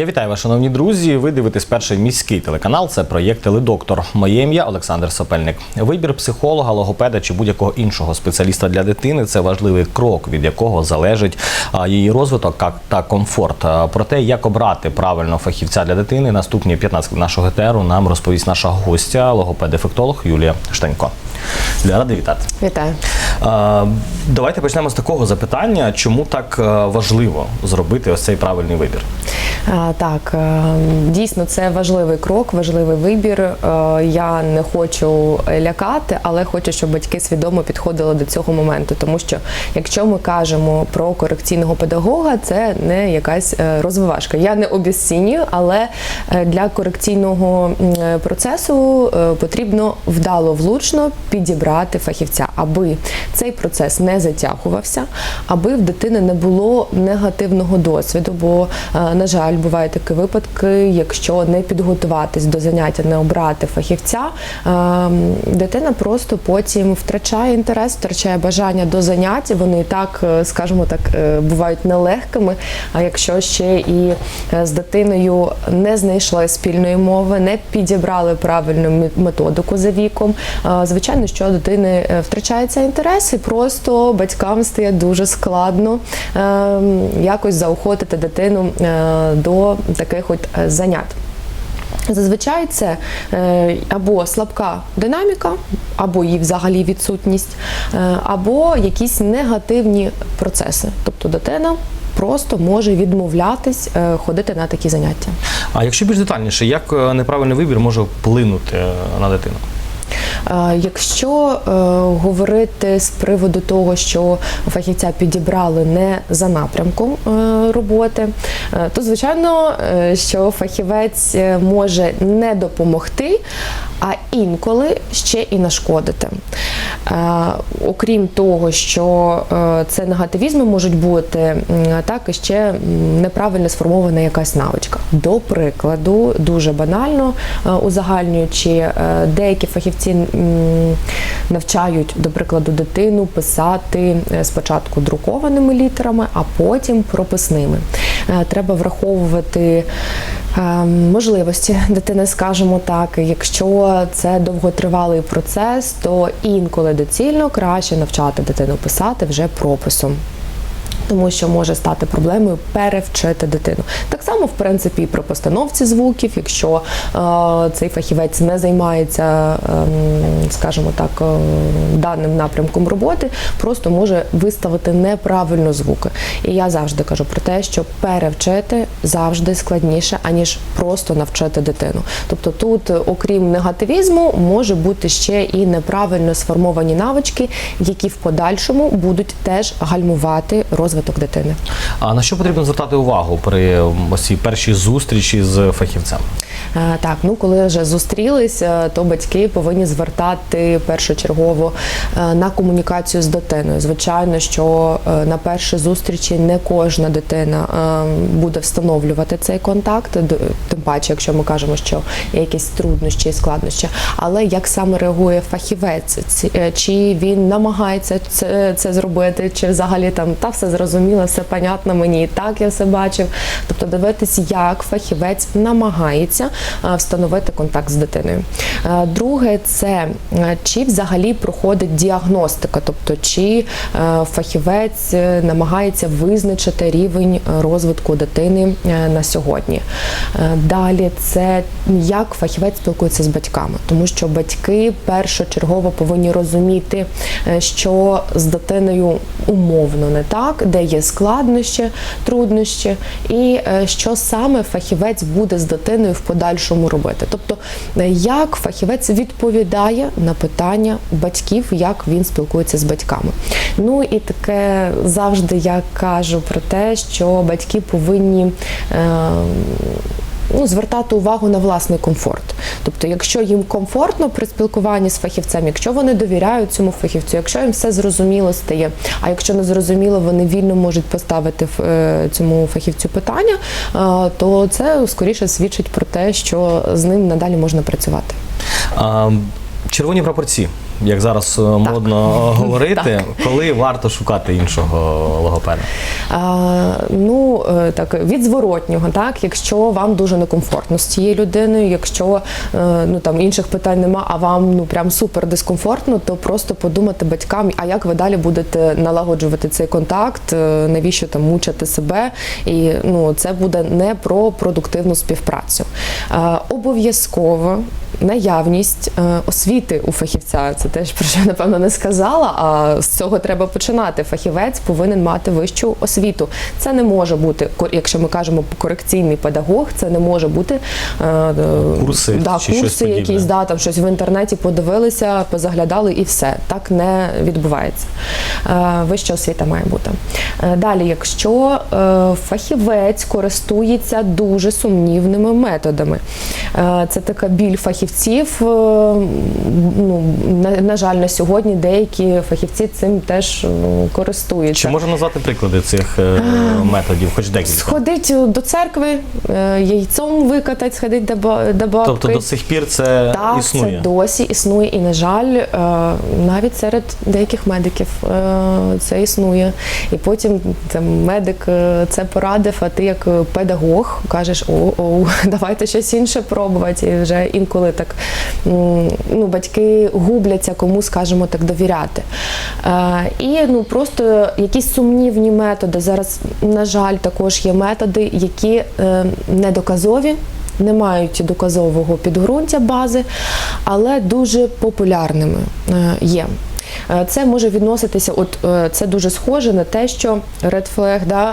Я вітаю вас, шановні друзі. Ви дивитесь перший міський телеканал. Це проєкт Теледоктор. Моє ім'я Олександр Сопельник. Вибір психолога, логопеда чи будь-якого іншого спеціаліста для дитини це важливий крок, від якого залежить її розвиток та комфорт. Про те, як обрати правильно фахівця для дитини, наступні 15 нашого етеру нам розповість наша гостя, логопед-дефектолог Юлія Штанько. Юлія, радий вітати. Вітаю. Давайте почнемо з такого запитання, чому так важливо зробити ось цей правильний вибір. А, Так, е, дійсно, це важливий крок, важливий вибір. Е, Я не хочу лякати, але хочу, щоб батьки свідомо підходили до цього моменту. Тому що якщо ми кажемо про корекційного педагога, це не якась е, розвивашка. Я не обіцінюю, але е, для корекційного е, процесу е, потрібно вдало влучно підібрати фахівця, аби цей процес не затягувався, аби в дитини не було негативного досвіду. Бо, е, на жаль, бувають такі випадки, якщо не підготуватись до заняття, не обрати фахівця, е, дитина просто потім втрачає інтерес, втрачає бажання до занять. Вони і так, е, скажімо так, е, бувають нелегкими. А якщо ще і е, з дитиною не знайшли спільної мови, не підібрали правильну методику за віком, звичайно, що дитини втрачається інтерес, і просто батькам стає дуже складно е, якось заохотити дитину до таких от е, занять. Зазвичай це е, або слабка динаміка, або її взагалі відсутність, е, або якісь негативні процеси. Тобто дитина просто може відмовлятись ходити на такі заняття. А якщо більш детальніше, як неправильний вибір може вплинути на дитину? Якщо е, говорити з приводу того, що фахівця підібрали не за напрямком е, роботи, е, то звичайно, що фахівець може не допомогти, а інколи ще і нашкодити. Окрім того, що це негативізми можуть бути, так і ще неправильно сформована якась навичка. До прикладу, дуже банально узагальнюючи, деякі фахівці навчають, до прикладу, дитину писати е, спочатку друкованими літерами, а потім прописними. Е, Треба враховувати е, можливості дитини, скажімо так. Якщо це довготривалий процес, то інколи доцільно краще навчати дитину писати вже прописом. Тому що може стати проблемою перевчити дитину. Так само, в принципі, і при постановці звуків, якщо е, цей фахівець не займається, ем, скажімо так, е, даним напрямком роботи, просто може виставити неправильно звуки. І я завжди кажу про те, що перевчити завжди складніше, аніж просто навчити дитину. Тобто тут, е, окрім негативізму, може бути ще і неправильно сформовані навички, які в подальшому будуть теж гальмувати розвиток дитини. А на що потрібно звертати увагу при ось цій першій зустрічі з фахівцем? Е, Так, ну коли вже зустрілися, то батьки повинні звертати першочергово е, на комунікацію з дитиною. Звичайно, що е, на першій зустрічі не кожна дитина е, буде встановлювати цей контакт, паче, якщо ми кажемо, що є якісь труднощі і складнощі. Але як саме реагує фахівець, е, чи він намагається це, це зробити, чи взагалі там та все зрозуміло, все понятно мені і так я все бачив. Тобто дивитись, як фахівець намагається е, встановити контакт з дитиною. Е, Друге, це чи взагалі проходить діагностика, тобто чи фахівець намагається визначити рівень розвитку дитини на сьогодні. Далі це як фахівець спілкується з батьками, тому що батьки першочергово повинні розуміти, е, що з дитиною умовно не так, де є складнощі, труднощі, і е, що саме фахівець буде з дитиною в подальшому робити. Тобто, е, як фахівець відповідає на питання батьків, як він спілкується з батьками. Ну і таке завжди я кажу про те, що батьки повинні. Ну, звертати увагу на власний комфорт. Тобто, якщо їм комфортно при спілкуванні з фахівцем, якщо вони довіряють цьому фахівцю, якщо їм все зрозуміло стає, а якщо не зрозуміло, вони вільно можуть поставити е, цьому фахівцю питання, е, то це скоріше свідчить про те, що з ним надалі можна працювати. А, червоні прапорці. Як зараз е, модно говорити, коли варто шукати іншого логопеда? А, ну е, так від зворотнього, так якщо вам дуже некомфортно з цією людиною, якщо е, ну там інших питань нема, а вам ну прям супер дискомфортно, то просто подумати батькам, а як ви далі будете налагоджувати цей контакт, е, навіщо там мучити себе, і ну це буде не про продуктивну співпрацю. Е, обов'язково наявність е, освіти у фахівця. Це теж про що я, напевно не сказала. А з цього треба починати. Фахівець повинен мати вищу освіту. Це не може бути, якщо ми кажемо корекційний педагог, це не може бути е, е, Курси да, чи щось курси, подібне. якісь да, там щось в інтернеті подивилися, позаглядали і все. Так не відбувається. Вища освіта має бути. Далі, якщо фахівець користується дуже сумнівними методами, це така біль фахівців. Е, Ну, на, на жаль, на сьогодні деякі фахівці цим теж ну, користуються. Чи можна назвати приклади цих е, методів, хоч декілька? Сходить до церкви, е, яйцом викатать, сходить до, бабки. Тобто до сих пір це Так, існує. це досі існує, і на жаль, е, навіть серед деяких медиків е, це існує. І потім там медик е, це порадив, а ти як педагог кажеш, о, о, давайте щось інше пробувати. І вже інколи так ну, батьки губляться, кому, скажімо так, довіряти. Е, І ну просто якісь сумнівні методи. Зараз, на жаль, також є методи, які е, недоказові не мають доказового підґрунтя бази, але дуже популярними е, є. Е, Це може відноситися, от е, це дуже схоже на те, що Red Flag да,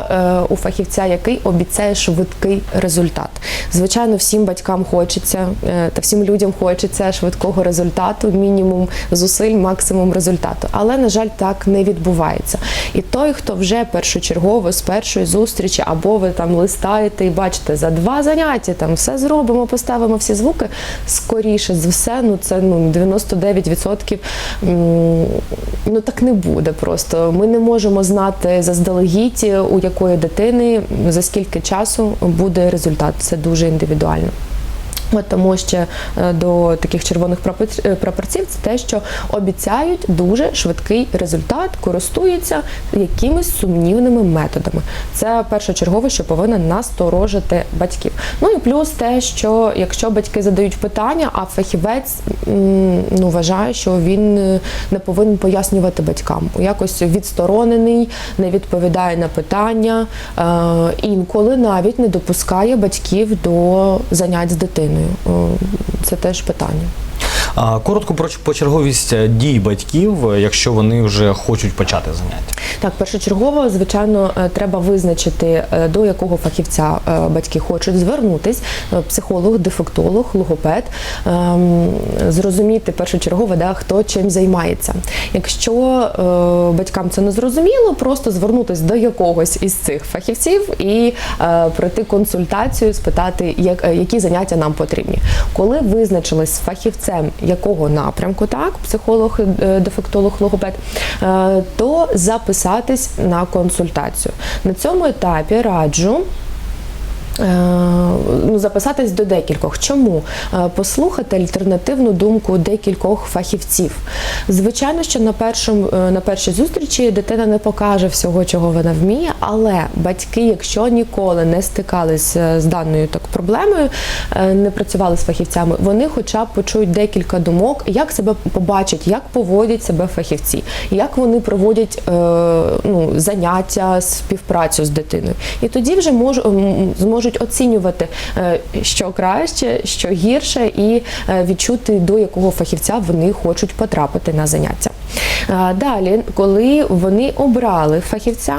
е, у фахівця, який обіцяє швидкий результат. Звичайно, всім батькам хочеться та всім людям хочеться швидкого результату, мінімум зусиль, максимум результату. Але на жаль, так не відбувається. І той, хто вже першочергово з першої зустрічі, або ви там листаєте і бачите за два заняття, там все зробимо, поставимо всі звуки. Скоріше за все, ну це ну 99% м, ну так не буде просто. Ми не можемо знати заздалегідь, у якої дитини за скільки часу буде результат. Це дуже індивідуально. От тому ще е, до таких червоних е, прапорців це те, що обіцяють дуже швидкий результат, користуються якимись сумнівними методами. Це першочергове, що повинно насторожити батьків. Ну і плюс те, що якщо батьки задають питання, а фахівець ну вважає, що він е, не повинен пояснювати батькам, якось відсторонений, не відповідає на питання, інколи навіть не допускає батьків до занять з дитиною. Е, Це теж питання. Коротко про почерговість е, дій батьків, е, якщо вони вже хочуть почати заняття. Так, першочергово, звичайно, е, треба визначити, до якого фахівця батьки хочуть звернутись: психолог, дефектолог, логопед, ем, зрозуміти першочергово, да, хто чим займається. Якщо батькам це не зрозуміло, просто звернутись до якогось із цих фахівців і пройти консультацію, спитати, як, які заняття нам потрібні. Коли визначились з фахівцем якого напрямку, так, психолог, е, дефектолог, логопед, е, то записатись на консультацію. На цьому етапі раджу. Е, Ну, записатись до декількох. Чому? Е, Послухати альтернативну думку декількох фахівців. Звичайно, що на першому е, на першій зустрічі дитина не покаже всього, чого вона вміє, але батьки, якщо ніколи не стикалися з даною так проблемою, не працювали з фахівцями, вони хоча б почують декілька думок, як себе побачать, як поводять себе фахівці, як вони проводять ну, заняття, співпрацю з дитиною. І тоді вже мож, м, зможуть оцінювати, е, що краще, що гірше, і е, відчути, до якого фахівця вони хочуть потрапити на заняття. Е, Далі, коли вони обрали фахівця,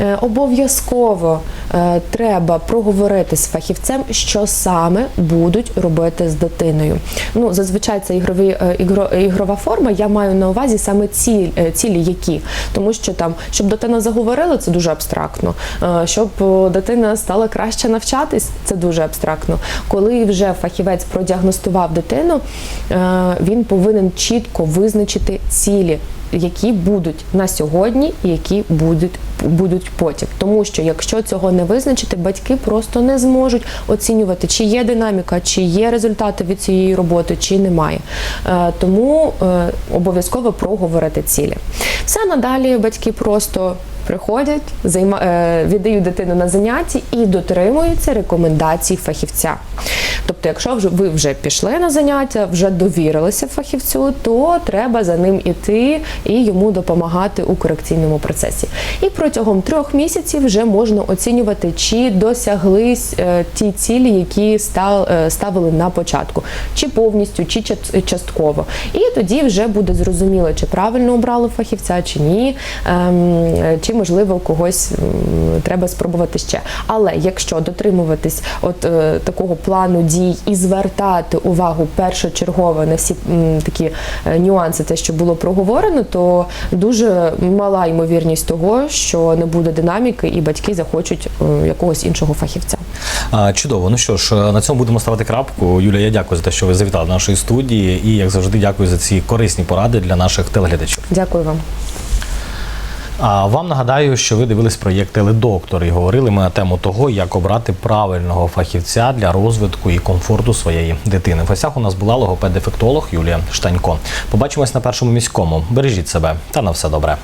е, обов'язково е, треба проговорити з фахівцем, що саме будуть робити з дитиною. Ну, зазвичай це ігрові, ігро, ігрова форма. Я маю на увазі саме е, цілі, які. Тому що там, щоб дитина заговорила, це дуже абстрактно. Щоб дитина стала краще навчатись, це дуже абстрактно. Коли вже фахівець продіагностував дитину, він повинен чітко визначити цілі. Які будуть на сьогодні і які будуть будуть потім. Тому що якщо цього не визначити, батьки просто не зможуть оцінювати, чи є динаміка, чи є результати від цієї роботи, чи немає. Е, Тому е, обов'язково проговорити цілі. Все надалі батьки просто. Приходять, займа, е, віддають дитину на заняття і дотримуються рекомендацій фахівця. Тобто, якщо ви вже пішли на заняття, вже довірилися фахівцю, то треба за ним іти і йому допомагати у корекційному процесі. І протягом трьох місяців вже можна оцінювати, чи досяглись е, ті цілі, які е, ставили на початку, чи повністю, чи частково. І тоді вже буде зрозуміло, чи правильно обрали фахівця, чи ні, ем, чи можливо когось треба спробувати ще. Але якщо дотримуватись от е, такого плану дій і звертати увагу першочергово на всі м, такі е, нюанси, те, що було проговорено, то дуже мала ймовірність того, що не буде динаміки, і батьки захочуть е, якогось іншого фахівця. Чудово. Ну що ж, на цьому будемо ставити крапку. Юлія, я дякую за те, що ви завітали до нашої студії, і як завжди, дякую за ці корисні поради для наших телеглядачів. Дякую вам. А вам нагадаю, що ви дивились проєкт Теледоктор і говорили ми на тему того, як обрати правильного фахівця для розвитку і комфорту своєї дитини. В гостях у нас була логопед-дефектолог Юлія Штанько. Побачимось на першому міському. Бережіть себе та на все добре.